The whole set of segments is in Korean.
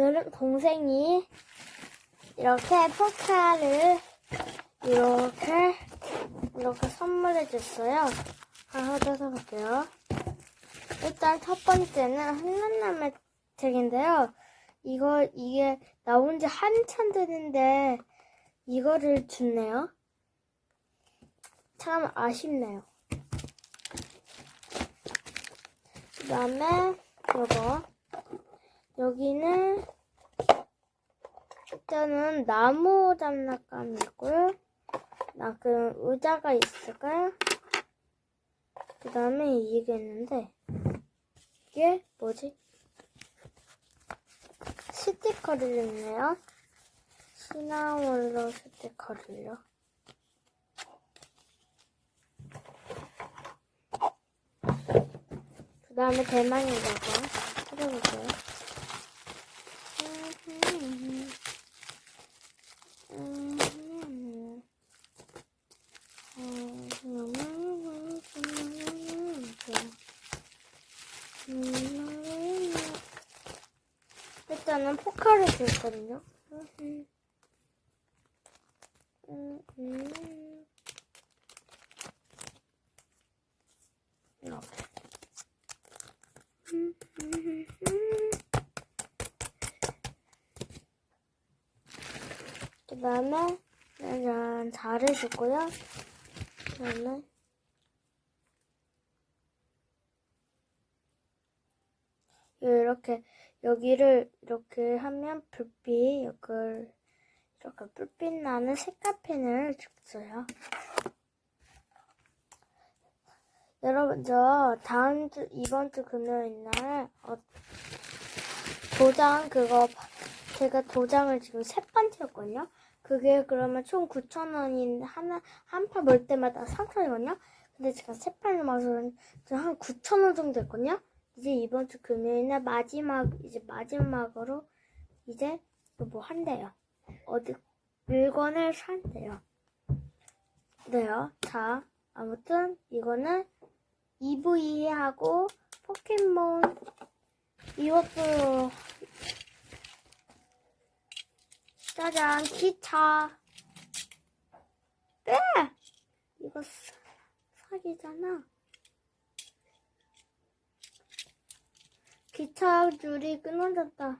오늘은 동생이 이렇게 포카를 이렇게 이렇게 선물해 줬어요. 하나 뜯어 볼게요. 일단 첫 번째는 한남남의 책인데요. 이거 이게 나온 지 한참 됐는데 이거를 줬네요. 참 아쉽네요. 그 다음에 이거 여기는 일단은 나무 장난감이 있고요. 나 그 의자가 있을까요? 그 다음에 이게 있는데 이게 뭐지? 스티커를 냈네요. 시나몰로 스티커를요. 그 다음에 대만이라고 찾아볼게요. 포카를 줬거든요. 그 다음에 짠 잘해줬고요. 그 다음에 이렇게 여기를 이렇게 하면 불빛 이걸 이렇게 불빛 나는 색깔펜을 줬어요. 여러분 저 다음 주 이번 주 금요일 날 어, 도장 그거 제가 도장을 지금 세 번째였거든요. 그게 그러면 총 9,000원인 하나 한 판 볼 때마다 3,000원이거든요. 근데 제가 세 판을 마서 한 9,000원 정도 했거든요. 이제 이번 주 금요일 날 마지막 이제 마지막으로 이제 뭐 한대요. 어디 물건을 산대요. 네요. 자 아무튼 이거는 EV하고 포켓몬 이것도 짜잔 기차 네 이거 사, 사기잖아 기차 줄이 끊어졌다.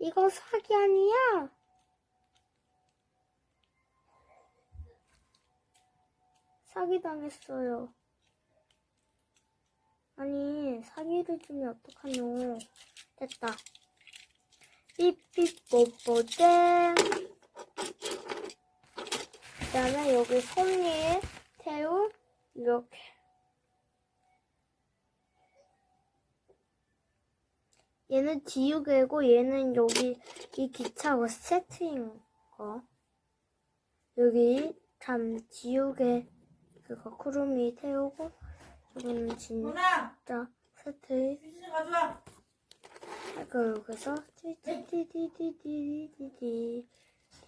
이거 사기 아니야? 사기 당했어요. 아니 사기를 주면 어떡하노? 됐다. 삐삐뽀뽀땡 그 다음에 여기 손님 태우 이렇게 얘는 지우개고 얘는 여기 이 기차고 세트인 거. 여기 참 지우개 그거 구름이 태우고 여기는 진짜 세트. 비즈니 가져와. 그 여기서 띠띠띠띠띠띠띠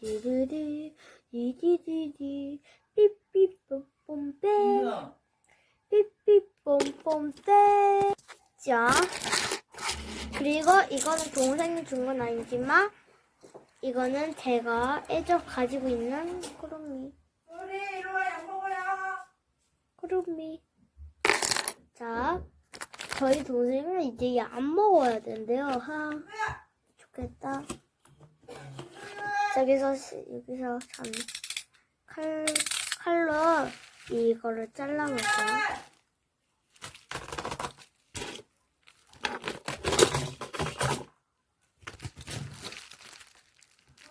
디디디 디디디디 삐삐뽐뽐 뺑 누나, 삐삐뽐뽐 뺑 자, 그리고 이거는 동생이 준 건 아니지만 이거는 제가 애적 가지고 있는 구름이 우리 이리 와, 약 먹어요. 구름이 자, 저희 동생은 이제 안 먹어야 된대요. 하, 좋겠다. 여기서 시- 여기서 참 칼, 칼로 이거를 잘라볼게요.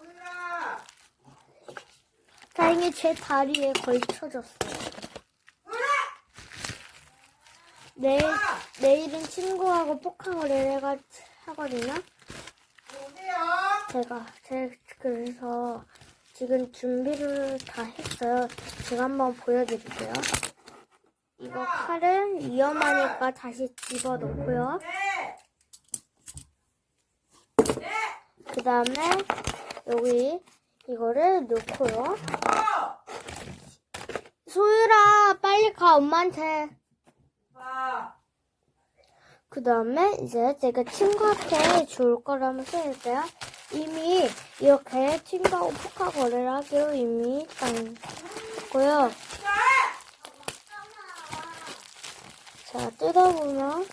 누나, 다행히 제 다리에 걸쳐졌어요. 내일, 내일은 친구하고 포항을 내가 하거든요. 제가, 제, 그래서 지금 준비를 다 했어요. 제가 한번 보여드릴게요. 이거 칼은 위험하니까 다시 집어 넣고요. 네. 네. 그 다음에 여기 이거를 넣고요. 어. 소율아, 빨리 가, 엄마한테. 봐. 그 다음에 이제 제가 친구한테 줄 거를 한번 써볼게요. 이미 이렇게 친구하고 포카 거래를 하기로 이미 땅고요. 자, 뜯어보면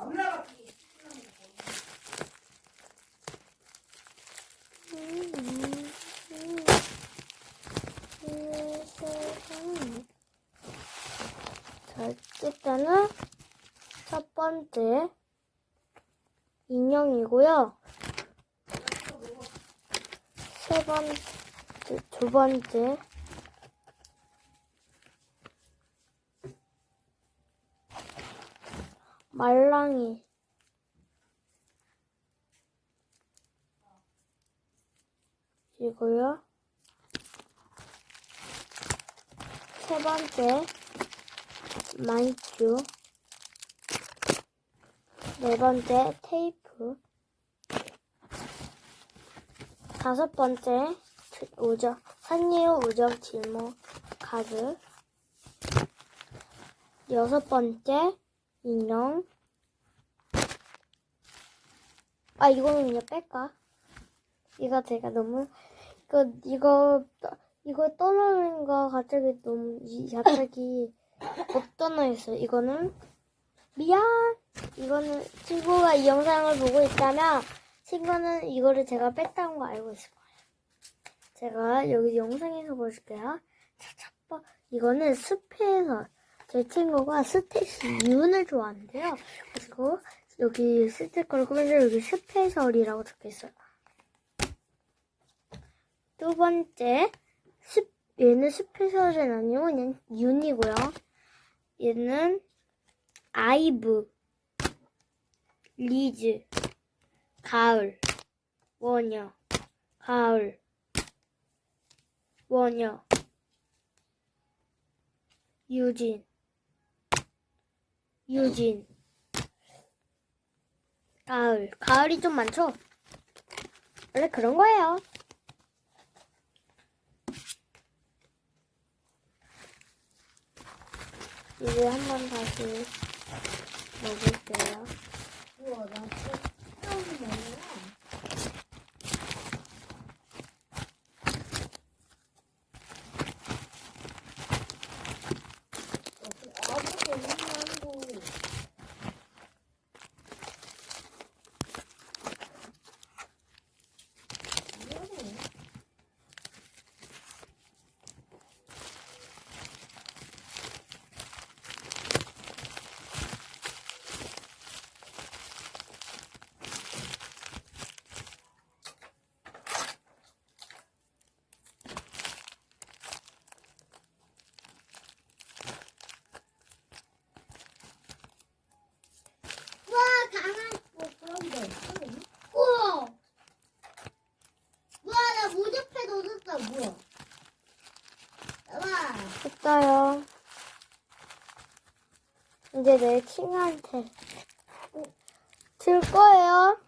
올라가. 음, 음, 음. 음, 자, 일단은 첫 번째 인형이고요. 세 번째, 두 번째 말랑이 이고요. 세 번째 만주 네 번째 테이프. 다섯 번째 우정 산리오 우정 지모 카드. 여섯 번째 인형. 아 이거는 그냥 뺄까? 이거 제가 너무 이거 이거 이거 떠나는 거 갑자기 너무 이- 갑자기 못 떠나있어. 이거는 미안. 이거는 친구가 이 영상을 보고 있다면 친구는 이거를 제가 뺐다는 거 알고 있을 거예요. 제가 여기 영상에서 보여줄게요. 자, 첫 번, 이거는 숲에서 제 친구가 스테이시 윤을 좋아하는데요. 그리고 여기 스티커를 꾸면서 여기 스페셜이라고 적혀있어요. 두 번째, 스, 얘는 스페셜은 아니고 그냥 윤이고요. 얘는 아이브, 리즈, 가을, 원여, 가을, 원여, 유진, 유진, 가을. 가을이 좀 많죠? 원래 그런 거예요. 이제 한번 다시 먹을게요. 우와, 나 진짜 처음 먹네. 아무것도 없는 거 와, 강한, 어, 그런데. 우와! 우와, 나 모자패 넣었다, 했어요. 이제 내 친구한테 줄 거예요.